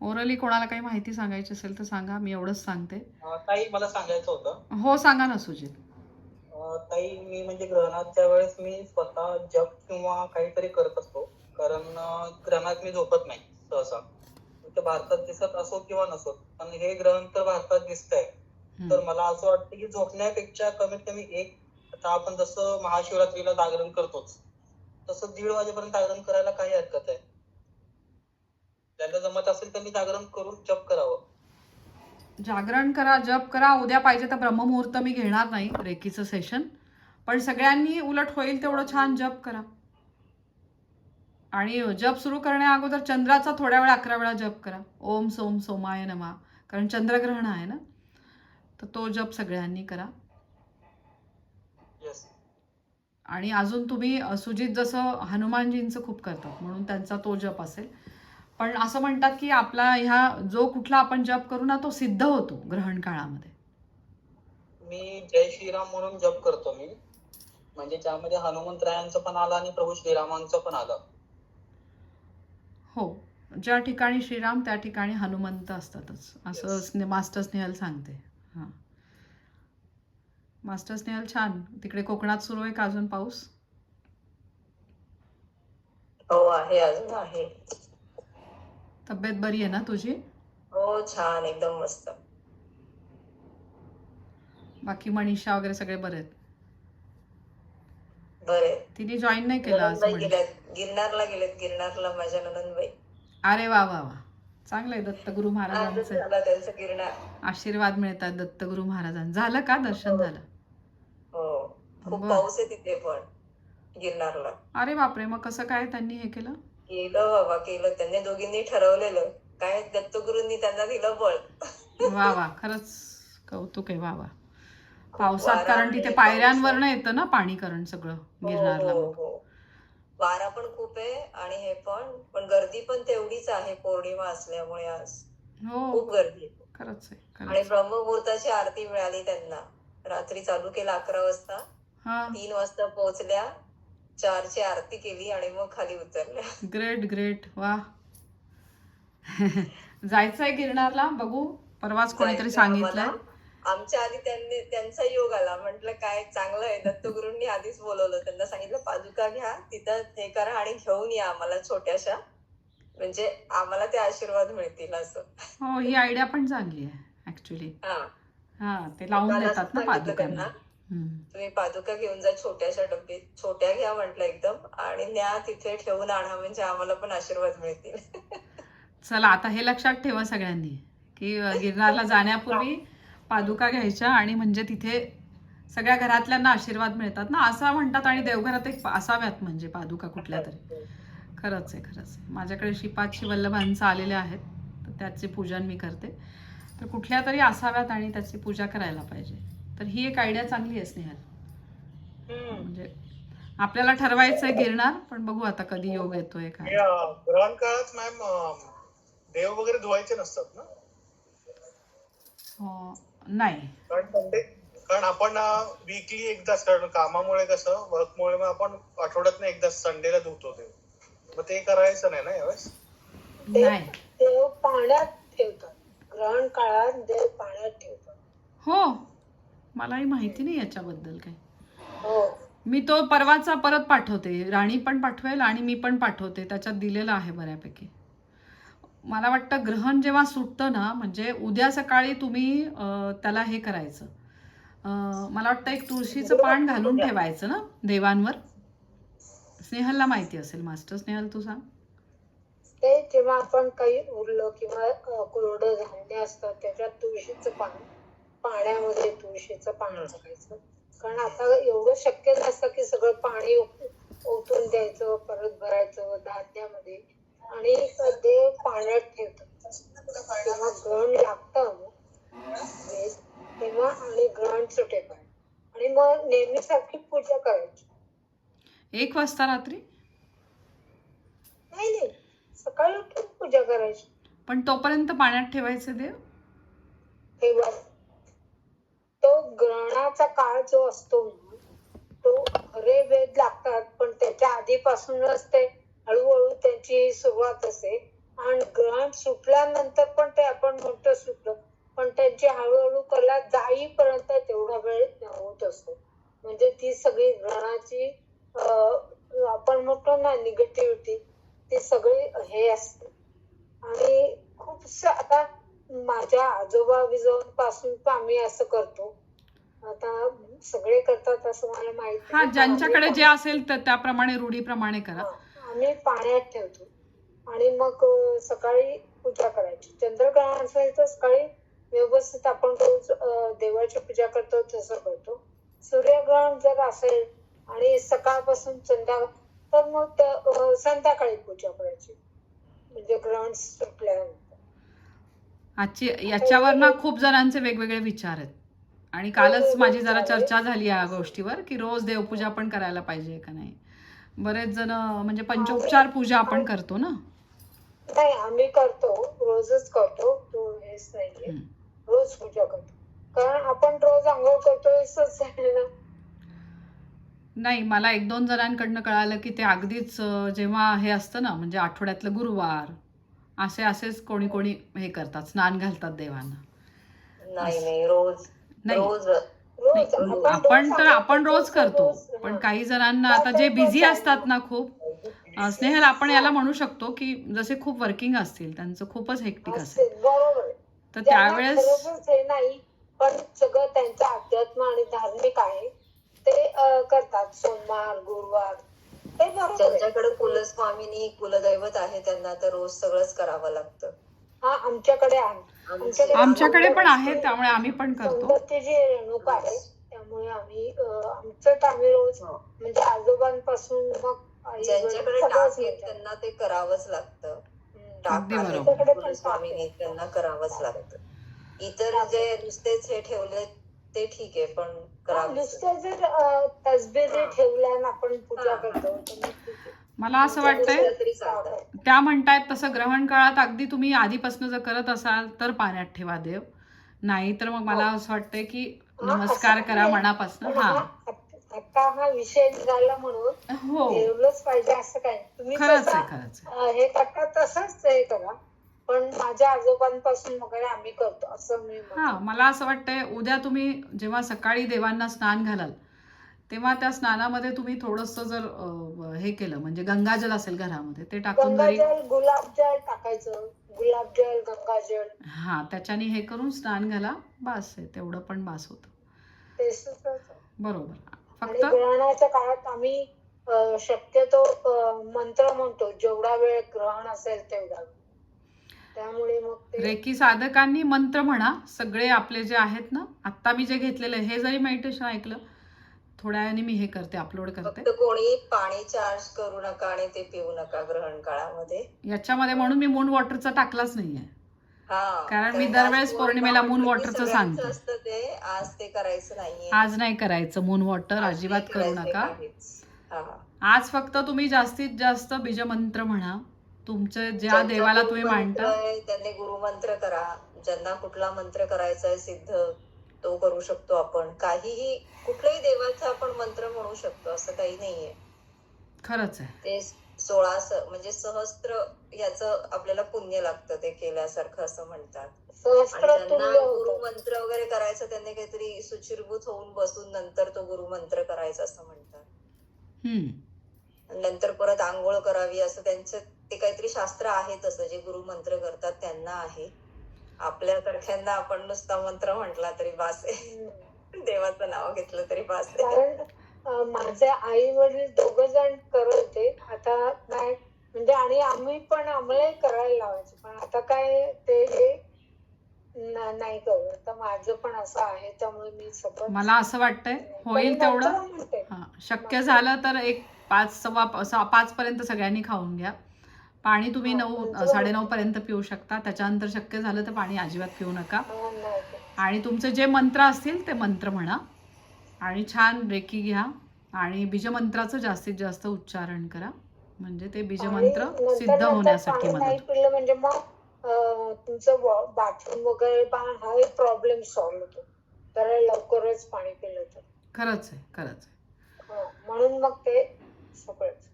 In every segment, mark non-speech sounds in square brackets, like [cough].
Orally कोणाला काही माहिती सांगायची असेल तर सांगा मी एवढंच सांगते. ताई मला सांगायचं होतं. हो सांगा ना सुजित. ताई मी म्हणजे ग्रहणाच्या वेळेस मी स्वतः जप किंवा काहीतरी करत असतो. कारण ग्रहणात मी झोपत नाही सहसा. ते भारतात दिसत असो किंवा नसो पण हे ग्रहण तर भारतात दिसतंय. हं. तर मला असं वाटतं की झोपण्यापेक्षा कमीत कमी एक आता आपण जसं महाशिवरात्रीला जागरण करतोच तसं दीड वाजेपर्यंत जागरण करायला काही हरकत आहे ज्यांना जमत असेल त्यांनी जागरण करून जप करावं. जागरण करा जप करा. उद्या पाहिजे तर ब्रह्ममुहूर्त मी घेणार नाही रेकीचं सेशन पण सगळ्यांनी उलट होईल तेवढं छान जप करा. आणि जप सुरू करण्या अगोदर चंद्राचा थोड्या वेळा अकरा वेळा जप करा. ओम सोम सोमाय नमा. कारण चंद्रग्रहण आहे ना? तर तो जप सगळ्यांनी करा. येस आणि अजून तुम्ही सुजित जसं हनुमानजींचं खूप करतात म्हणून त्यांचा तो जप असेल. पण असं म्हणतात की आपला ह्या जो कुठला आपण जप करू ना तो सिद्ध होतो ग्रहण काळामध्ये. मी जय श्रीराम म्हणून जप करतो मी. म्हणजे ज्यामध्ये हनुमंतरायांचं पण आलं आणि प्रभू श्रीरामांचं पण आलं. हो ज्या ठिकाणी श्रीराम त्या ठिकाणी हनुमंत असतातच. असं. स्ने मास्टर स्नेहल सांगते. हां. मास्टर स्नेहल छान. तिकडे कोकणात सुरू आहे का अजून पाऊस? हो आहे अजून आहे. तब्येत बरी आहे ना तुझी? हो छान एकदम मस्त. बाकी मनीषा वगैरे सगळे बरे आहेत? बरे तिने जॉईन नाही केलं आज गेल्यात. गिरनारला गेलेत गिरनारला माझ्या नंदनबाई. अरे वा वा वा. चांगलं आहे दत्तगुरु महाराजांचे. आशीर्वाद मिळतात दत्तगुरु महाराजांचं झालं का दर्शन झालं? हो. खूप. पाऊस आहे तिथे पण गिरनारला. अरे बापरे मग कसं काय त्यांनी हे केलं? केलं बाबा केलं. त्यांनी दोघींनी ठरवलेलं. काय दत्तगुरूंनी त्यांना दिलं बळ. वा वा. खरंच कौतुक आहे. वा वा. पावसात कारण तिथे पाऊस पायऱ्यांवरनं येतं ना पाणी करण सगळं हो, गिरनारला. हो, हो. वारा पण खूप आहे आणि हे पण. पण गर्दी पण तेवढीच आहे. पौर्णिमा असल्यामुळे आज. हो. खूप गर्दी आहे. खरंच आहे आणि खरंच ब्रह्ममुहूर्ताची आरती मिळाली त्यांना. रात्री चालू केलं अकरा वाजता. हा. तीन वाजता पोहोचल्या. चारची आरती केली आणि मग खाली उतरल्या ग्रेट ग्रेट. वा. जायचंय गिरनारला बघू. परवाच कोणीतरी आम्हाला. आमच्या आधी त्यांनी त्यांचा योग आला. म्हटलं काय चांगलं आहे दत्तगुरूंनी आधीच बोलवलं. त्यांना सांगितलं पादुका घ्या तिथं हे करा आणि घेऊन या आम्हाला छोट्याशा. म्हणजे आम्हाला ते आशीर्वाद मिळतील असं. हो ही आयडिया पण चांगली आहे ऍक्च्युली हा. हा ते लावून देतात ना सांगितलं पादुकांना. तुम्ही पादुका घेऊन जा छोट्याशा डब्बीत छोट्या घ्या म्हटलं एकदम. आणि न्या तिथे ठेवून आणा. म्हणजे आम्हाला पण आशीर्वाद मिळतील. चला आता हे लक्षात ठेवा सगळ्यांनी की अ, गिरनारला जाण्यापूर्वी पादुका घ्यायच्या आणि म्हणजे तिथे सगळ्या घरातल्यांना आशीर्वाद मिळतात ना? असं म्हणतात आणि देवघरात एक असाव्यात म्हणजे पादुका कुठल्या तरी. खरंच आहे खरंच आहे. माझ्याकडे श्रीपाद वल्लभांचं आलेले आहेत. तर त्याचे पूजन मी करते. तर कुठल्या तरी असाव्यात आणि त्याची पूजा करायला पाहिजे. तर ही एक आयडिया चांगली आहे स्नेहल. हम्म. म्हणजे आपल्याला ठरवायचं आहे गिरणार पण बघू आता कधी योग येतोय हे, काय अं, ग्रहण काळात मॅम देव वगैरे धुवायचे नसतात ना? हो नाही. कारण आपण वीकली एकदा कामामुळे कसं वर्कमुळे मग आपण आठवड्यात एकदा संडेला धुतो देव मग ते करायचं नाही ना यावेळेस? नाही. देव पाण्यात ठेवतात. ग्रहण काळात देव पाण्यात ठेवतात. हो. मलाही माहिती नाही याच्याबद्दल काही. हो. मी तो परवाचा परत पाठवते. राणी पण पाठवेल आणि मी पण पाठवते. त्याच्यात दिलेलं आहे बऱ्यापैकी. मला वाटतं ग्रहण जेव्हा सुटतं ना म्हणजे उद्या सकाळी तुम्ही त्याला हे करायचं. मला वाटतं एक तुळशीचं पान घालून ठेवायचं ना देवांवर. स्नेहलला माहिती असेल. मास्टर स्नेहल तू सांग. ते जेव्हा आपण काही उरलं किंवा कोरडं धान्य असतं त्याच्यात तुळशीचं पान पाण्यामध्ये तुळशीचं पान टाकायचं. कारण आता एवढं शक्य नसतं की सगळं पाणी ओतून द्यायचं परत भरायचं धान्यामध्ये. आणि देव पाण्यात ठेवतात. तेव्हा ग्रहण लागतं. वेद, तेव्हा आणि ग्रहण सुटेपर्यंत आणि मग नेहमीसारखी पूजा करायची. एक वाजता रात्री? नाही नाही. सकाळी उठून पूजा करायची. पण तोपर्यंत पाण्यात ठेवायचे देव? बघ तो ग्रहणाचा काळ जो असतो ना, तो खरे वेद लागतात पण त्याच्या आधीपासूनच ते हळूहळू त्याची सुरुवात असते आणि ग्रहण सुटल्यानंतर पण ते आपण म्हणतो सुटलं पण त्यांची हळूहळू कला जाईपर्यंत तेवढा वेळ होत असतो. म्हणजे ती सगळी ग्रहणाची आपण म्हणतो ना निगेटिव्हिटी ती सगळी हे असते. आणि खूपस आता माझ्या आजोबा विजोबांपासून पण आम्ही असं करतो. आता सगळे करतात असं मला माहीत हा ज्यांच्याकडे जे असेल तर त्याप्रमाणे रूढीप्रमाणे करा. आम्ही पाण्यात ठेवतो. आणि मग सकाळी पूजा करायची. चंद्रग्रहण असेल तर सकाळी व्यवस्थित आपण रोज देवाची पूजा करतो तसं करतो. सूर्यग्रहण जर असेल आणि सकाळपासून संध्याकाळ तर मग संध्याकाळी पूजा करायची. म्हणजे ग्रहण सुटल्यानंतर आजची याच्यावर ना खूप जणांचे वेगवेगळे विचार आहेत. आणि कालच माझी जरा चर्चा झाली या गोष्टीवर की रोज देवपूजा पण करायला पाहिजे का नाही? बरेच जण म्हणजे पंचोपचार पूजा आपण करतो ना? नाही आम्ही करतो. रोजच करतो. तो हेच हम्म. रोज पूजा करतो. कारण आपण रोज आंघोळ करतो नाही मला एक दोन जणांकडनं कळालं की ते अगदीच जेव्हा हे असतं ना म्हणजे आठवड्यातलं गुरुवार असे असेच कोणी कोणी हे करतात स्नान घालतात देवांना नाही नाही रोज आपण तर आपण रोज करतो पण. काही जणांना आता जे बिझी असतात ना खूप स्नेहल आपण याला म्हणू शकतो की जसे खूप वर्किंग असतील त्यांचं खूपच हेक्टिक असेल. तर त्यावेळेस नाही पण सगळं त्यांचं अध्यात्म आणि धार्मिक आहे ते करतात सोमवार गुरुवार. ज्यांच्याकडे कुलस्वामिनी कुलदैवत आहे त्यांना तर रोज सगळंच करावं लागतं. हा आमच्याकडे आहे. आमचे- आमच्याकडे पण आहे त्यामुळे आम्ही पण करतो. सौंदत्याची रेणूक आहे त्यामुळे आम्ही आमचं आम्ही रोज हो. म्हणजे आजोबांपासून मग ज्यांच्याकडे टाक आहेत. त्यांना ते करावंच लागतं. टाक त्यांना करावंच लागतं. इतर जे नुसतेच हे ठेवले ते ठीक आहे पण हा, जर हा. ठेवल्या आपण पूजा हा. करतो. मला असं वाटतंय त्या म्हणतायत तसं ग्रहण काळात अगदी तुम्ही आधीपासून जर करत असाल तर पाण्यात ठेवा देव. नाही तर मग मला असं वाटतंय की हा, नमस्कार करा. मनापासून. हा. हा. आत- हा विषय निघाला म्हणून हो. ठेवलंच पाहिजे असं काय. तुम्ही खरंच आहे खरंच हे करता तसंच हे करा. पण माझ्या आजोबांपासून वगैरे आम्ही करतो असं मी. हा मला असं वाटतंय उद्या तुम्ही जेव्हा सकाळी देवांना स्नान घालाल तेव्हा त्या स्नानामध्ये तुम्ही थोडस जर अं, हे केलं म्हणजे गंगाजल असेल घरामध्ये ते टाकून जरी गंगाजल गुलाबजल टाकायचं गुलाबजल गंगाजल. हा त्याच्याने हे करून स्नान घाला बास आहे तेवढं पण बास होतं. ते बरोबर. आणि फक्त ग्रहणाच्या काळात आम्ही अं, शक्यतो अं, मंत्र म्हणतो जेवढा वेळ ग्रहण असेल तेवढा वेळ. त्यामुळे मग ते रेकी साधकांनी मंत्र म्हणा सगळे आपले जे आहेत ना आत्ता मी जे घेतलेलं हे जरी मेडिटेशन ऐकलं थोड्या वेळाने मी हे करते अपलोड करते फक्त कोणी पाणी चार्ज करू नका आणि ते पिऊ नका ग्रहण काळामध्ये याच्यामध्ये म्हणून मी मून वॉटरचा टाकलाच नाहीये हा कारण मी दरवेळेस पौर्णिमेला म्हटलं moon की water चं सगळ्यांचं सांगते. असतं ते आज ते करायचं नाहीये आज नाही करायचं मून वॉटर आज अजिबात करू करायचं नका काहीच. हा. आज फक्त तुम्ही जास्तीत जास्त बीजमंत्र म्हणा तुमचे ज्या देवाला तुम्ही मांडता? त्यांनी गुरुमंत्र करा. ज्यांना कुठला मंत्र करायचा आहे सिद्ध तो करू शकतो आपण. काहीही कुठल्याही देवाचा आपण मंत्र म्हणू शकतो असं काही नाहीये. खरंच आहे. ते सोळा स- म्हणजे सहस्त्र याच आपल्याला पुण्य लागतं ते केल्यासारखं असं म्हणतात. गुरुमंत्र वगैरे करायचं त्यांनी काहीतरी सुचिरभूत होऊन बसून नंतर तो गुरुमंत्र करायचा असं म्हणतात. नंतर परत आंघोळ करावी असं त्यांचं ते काहीतरी शास्त्र आहे तसं जे गुरुमंत्र करतात त्यांना आहे. आपल्यासारख्यांना आपण नुसता मंत्र म्हटला तरी बास आहे. देवाचं नाव घेतलं तरी बास आहे. माझे आई वडील दोघ जण करत होते. आता काय म्हणजे आणि आम्ही पण आम्हालाही करायला लावायचे. पण आता काय ते हे न- नाही करत. आता माझं पण असं आहे त्यामुळे मी मला असं वाटतंय होईल तेवढं. मंत्र. हा, शक्य झालं तर एक पाच सव्वा सहा पाच पर्यंत सगळ्यांनी खाऊन घ्या. पाणी तुम्ही हा, नऊ मंत्र साडेनऊ पर्यंत पिऊ शकता. त्याच्यानंतर शक्य झालं तर पाणी अजिबात पिऊ नका. हा, ते. आणि तुमचे जे मंत्र असतील ते मंत्र म्हणा. आणि छान रेकी घ्या. आणि बीजमंत्राचं जास्तीत जास्त उच्चारण करा. म्हणजे ते बीजमंत्र सिद्ध होण्यासाठी मदत म्हणजे मग अं, तुमचं बाथरूम वगैरे पण हा एक प्रॉब्लेम सॉल्व्ह होतो. तर लवकरच पाणी पिलं तर. खरंच आहे खरंच आहे. हा, म्हणून मग ते सगळंच.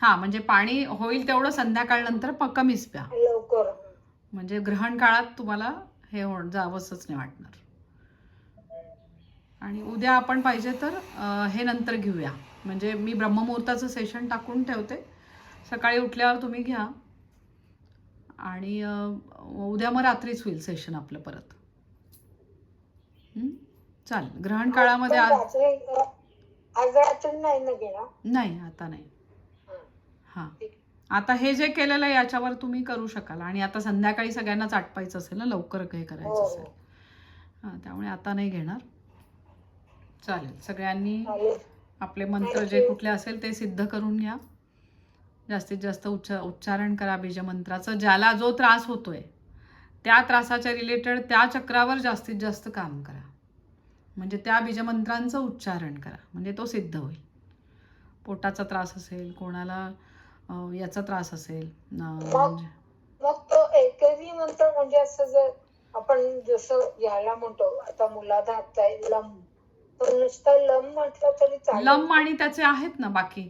हा म्हणजे पाणी होईल तेवढं संध्याकाळ नंतर कमीच प्या लवकर. म्हणजे ग्रहण काळात तुम्हाला हे हो जावंसच नाही वाटणार. आणि उद्या आपण पाहिजे तर हे नंतर घेऊया. म्हणजे मी ब्रह्ममुहूर्ताचं सेशन टाकून ठेवते. सकाळी उठल्यावर तुम्ही घ्या. आणि उद्या मग रात्रीच होईल सेशन आपलं परत? चालेल. ग्रहण काळामध्ये आज नाही ना घेणार? नाही आता नाही. हं. आता हे जे केलेलं आहे याच्यावर तुम्ही करू शकाल. आणि आता संध्याकाळी सगळ्यांनाच आटपायचं असेल ना लवकर काही करायचं हो. असेल. हां त्यामुळे आता नाही घेणार. चालेल सगळ्यांनी आपले मंत्र जे. कुठले असेल ते सिद्ध करून घ्या. जास्तीत जास्त उच्च उच्चारण करा बीजमंत्राचं ज्याला जो त्रास होतोय त्या त्रासाच्या रिलेटेड त्या चक्रावर जास्तीत जास्त काम करा. म्हणजे त्या बीजमंत्रांचं उच्चारण करा. म्हणजे तो सिद्ध होईल. पोटाचा त्रास असेल कोणाला याचा त्रास असेल म्हणजे मग तो एकरी मंत्र म्हणजे असं जर आपण जसं याला म्हणतो आता मुलाधात लम तर नुसतं लम म्हटलं तरी लम आणि त्याचे आहेत ना बाकी?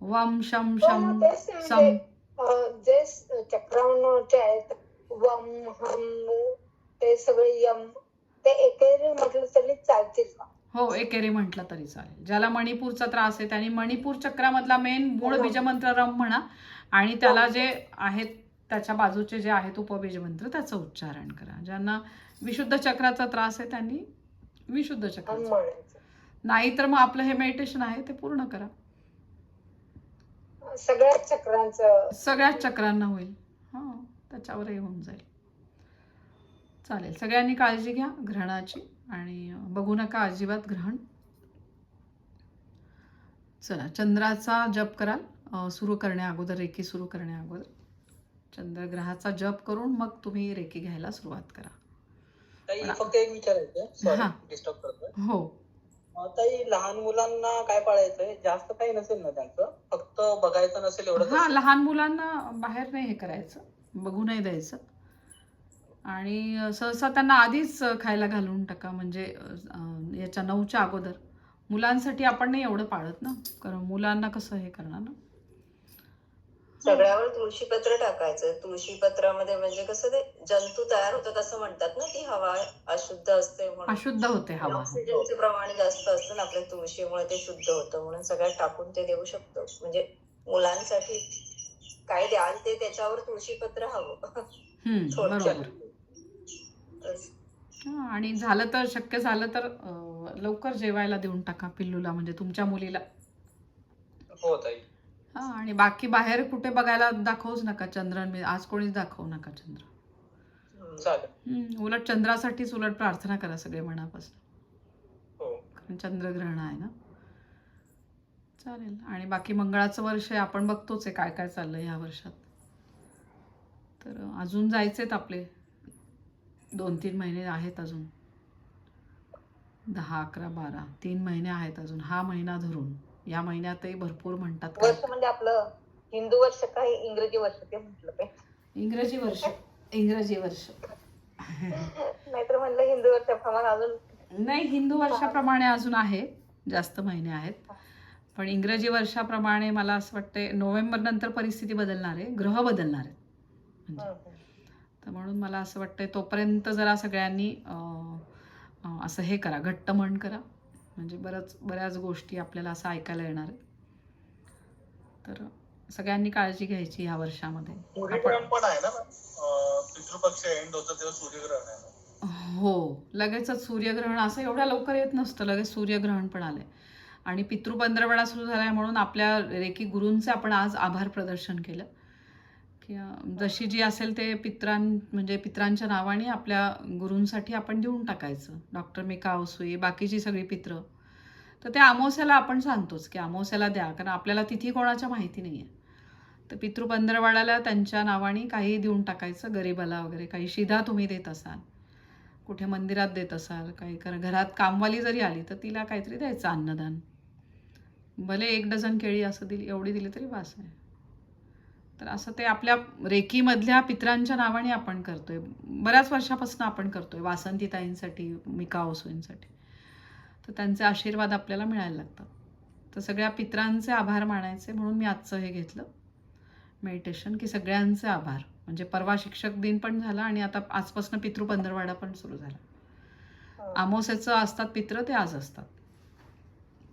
वम शम हो, शम सम. म्हणजे, जे चक्रावणाचे आहेत वम हम ते सगळे यम ते एकेरी म्हटलं तरी चालतील का हो एकेरी म्हटलं तरी चालेल. ज्याला मणिपूरचा त्रास आहे त्यांनी मणिपूर चक्रामधला मेन मूळ हो. बीजमंत्र रम म्हणा आणि त्याला जे आहेत त्याच्या बाजूचे जे आहेत उपबीजमंत्र त्याचं उच्चारण करा. ज्यांना विशुद्ध चक्राचा त्रास आहे त्यांनी विशुद्ध चक्राचा म्हणायचं. नाही तर मग आपलं हे मेडिटेशन आहे ते पूर्ण करा. सगळ्याच चक्रांचं सगळ्याच चक्रांना होईल. हां त्याच्यावरही होऊन जाईल. चालेल. सगळ्यांनी काळजी घ्या ग्रहणाची आणि बघू नका अजिबात ग्रहण. चला चंद्राचा जप कराल. सुरू करण्या अगोदर रेकी सुरू करण्या अगोदर. चंद्रग्रहाचा जप करून मग तुम्ही रेकी घ्यायला सुरुवात करा. फक्त एक विचारायचं सॉरी हा. हो. ताई लहान मुलांना काय पाळायचंय? जास्त काही नसेल ना त्यांचं? फक्त बघायचं नसेल एवढं हा लहान मुलांना बाहेर नाही हे करायचं. बघू नाही द्यायचं. आणि सहसा त्यांना आधीच खायला घालून टाका. म्हणजे याच्या नऊच्या अगोदर. मुलांसाठी आपण नाही एवढं पाळत ना? कारण मुलांना कसं हे करणार ना? सगळ्यावर तुळशीपत्र टाकायचं. तुळशीपत्रामध्ये म्हणजे कसं ते जंतू तयार होतात असं म्हणतात ना ती हवा अशुद्ध असते म्हणून. अशुद्ध होते हवा. ऑक्सिजनचे प्रमाण जास्त असतं ना आपल्या तुळशीमुळे ते शुद्ध होतं. म्हणून सगळ्यात टाकून ते देऊ शकतो. म्हणजे मुलांसाठी काय द्याल ते त्याच्यावर तुळशीपत्र हवं. थोडक्यात. हा, आणि झालं तर शक्य झालं तर अं, लवकर जेवायला देऊन टाका पिल्लूला म्हणजे तुमच्या मुलीला. हो ताई. हा आणि बाकी बाहेर कुठे बघायला दाखवूच नका चंद्रन आज कोणीच दाखवू नका चंद्र. हम्म. चालेल. हम्म, उलट चंद्रासाठीच उलट प्रार्थना करा सगळे मनापासून. हो. कारण चंद्रग्रहण आहे ना. चालेल आणि बाकी मंगळाचं वर्ष आहे आपण बघतोच आहे काय काय चाललंय ह्या वर्षात. तर अजून जायचेत आपले. दोन तीन महिने आहेत अजून. दहा अकरा बारा तीन महिने आहेत अजून. हा महिना धरून. या महिन्यातही भरपूर म्हणतात वर्ष म्हणजे आपलं हिंदू वर्ष काय इंग्रजी वर्ष ते म्हटलं इंग्रजी वर्ष. इंग्रजी वर्ष. [laughs] नाहीतर म्हणलं हिंदू वर्षाप्रमाणे अजून नाही हिंदू वर्षाप्रमाणे अजून आहे. जास्त महिने आहेत. पण इंग्रजी वर्षाप्रमाणे मला असं वाटते नोव्हेंबर नंतर परिस्थिती बदलणार आहे. ग्रह बदलणार आहेत. म्हणजे. तर म्हणून मला असं वाटतंय तोपर्यंत जरा सगळ्यांनी असं हे करा घट्ट मन करा. म्हणजे बरंच बऱ्याच गोष्टी आपल्याला असं ऐकायला येणार आहेत. तर सगळ्यांनी काळजी घ्यायची ह्या वर्षामध्ये. हो लगेचच सूर्यग्रहण असं एवढ्या लवकर येत नसतं लगेच सूर्यग्रहण पण आलंय. आणि पितृ पंधरवडा सुरू झालाय म्हणून आपल्या रेकी गुरूंचे आपण आज आभार प्रदर्शन केलं. की अं, जशी जी असेल ते पित्रां म्हणजे पित्रांच्या नावाने आपल्या गुरूंसाठी आपण देऊन टाकायचं. डॉक्टर मिका औसुई बाकीची सगळी पित्र. तर ते अमावस्याला आपण सांगतोच की अमावस्याला द्या कारण आपल्याला तिथी कोणाच्या माहिती नाही आहे तर पितृ पंधरवाड्याला त्यांच्या नावाने काही देऊन टाकायचं गरीबाला वगैरे काही शिधा तुम्ही देत असाल कुठे मंदिरात देत असाल काही कारण घरात कामवाली जरी आली तर तिला काहीतरी द्यायचं अन्नदान. भले एक डझन केळी असं दिली एवढी दिली तरी वास आहे. तर असं ते आपल्या रेकीमधल्या पित्रांच्या नावाने आपण करतोय. बऱ्याच वर्षापासून आपण करतोय वासंतीताईंसाठी मिका ओसोईंसाठी तर त्यांचे आशीर्वाद आपल्याला मिळायला लागतात. तर सगळ्या पित्रांचे आभार मानायचे म्हणून मी आजचं हे घेतलं. मेडिटेशन की सगळ्यांचे आभार. म्हणजे परवा शिक्षक दिन पण झाला आणि आता आजपासून पितृ पंधरवाडा पण सुरू झाला. अमावस्याचं असतात पित्र ते आज असतात.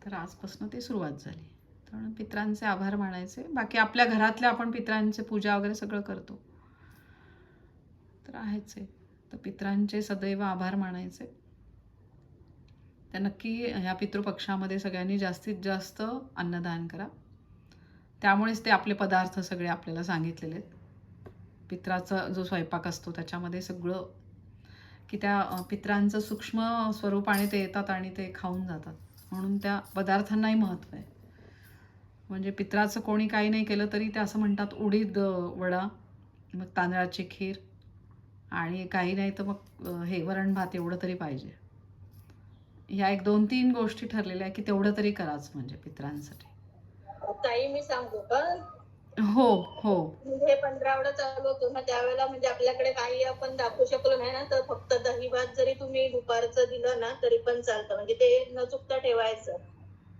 तर आजपासून ती सुरुवात झाली. तर पित्रांचे आभार मानायचे. बाकी आपल्या घरातल्या आपण पित्रांचे पूजा वगैरे सगळं करतो. तर आहेच आहे. तर पित्रांचे सदैव आभार मानायचे. तर नक्की ह्या पितृपक्षामध्ये सगळ्यांनी जास्तीत जास्त अन्नदान करा. त्यामुळेच ते आपले पदार्थ सगळे आपल्याला सांगितलेले आहेत. पित्राचा जो स्वयंपाक असतो त्याच्यामध्ये सगळं की त्या पित्रांचं सूक्ष्म स्वरूपाने ते येतात आणि ते खाऊन जातात. म्हणून त्या पदार्थांनाही महत्त्व आहे. म्हणजे पित्राचं कोणी काही नाही केलं तरी ते असं म्हणतात उडीद वडा मग तांदळाची खीर आणि काही नाही तर मग हे वरण भात एवढं तरी पाहिजे. ह्या एक दोन तीन गोष्टी ठरलेल्या की तेवढं तरी कराच म्हणजे पित्रांसाठी. ताई मी सांगू का? हो हो. हे पंधरावडा चालू होतो. ना त्यावेळेला म्हणजे आपल्याकडे काही आपण दाखवू शकलो नाही ना तर फक्त दही भात जरी तुम्ही दुपारचं दिलं ना तरी पण चालतं. म्हणजे ते न चुकता ठेवायचं.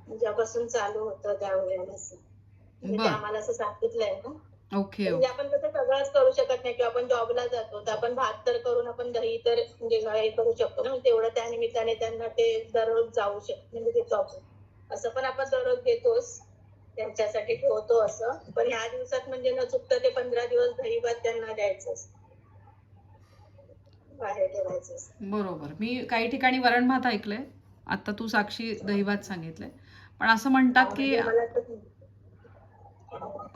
ज्यापासून चालू होतं त्यावेळेला म्हणजे. आम्हाला असं सांगितलंय ना. ओके म्हणजे आपण कसं सगळंच करू शकत नाही किंवा आपण जॉबला जातो तर आपण भात तर करून आपण दही तर म्हणजे हे करू शकतो ना. म्हणजे तेवढं त्या निमित्ताने त्यांना ते दररोज जाऊ शकत म्हणजे ते जॉब असं पण आपण दररोज घेतोच. त्यांच्यासाठी ठेवतो असं. पण ह्या दिवसात म्हणजे न चुकता ते पंधरा दिवस दही भात त्यांना द्यायचं. बाहेर ठेवायचं. बरोबर. मी काही ठिकाणी वरण भात ऐकलंय. आता तू साक्षी दहीभात सांगितलंय. पण असं म्हणतात की म्हणजे तर-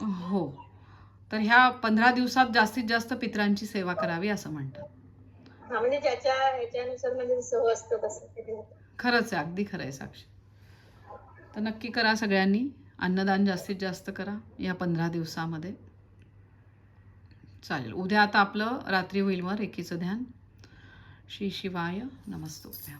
हो. तर ह्या पंधरा दिवसात जास्तीत जास्त पित्रांची सेवा करावी असं म्हणतात. म्हणजे ज्याच्या ह्याच्यानुसार म्हणजे सह असतं तसं ते ठेवतात. खरंच आहे अगदी खरं आहे साक्षी. तर नक्की करा सगळ्यांनी अन्नदान जास्तीत जास्त करा या पंधरा दिवसामध्ये. चालेल उद्या आता आपलं रात्री होईल मग रेकीचं ध्यान. श्री शिवाय नमस्तोभ्याम.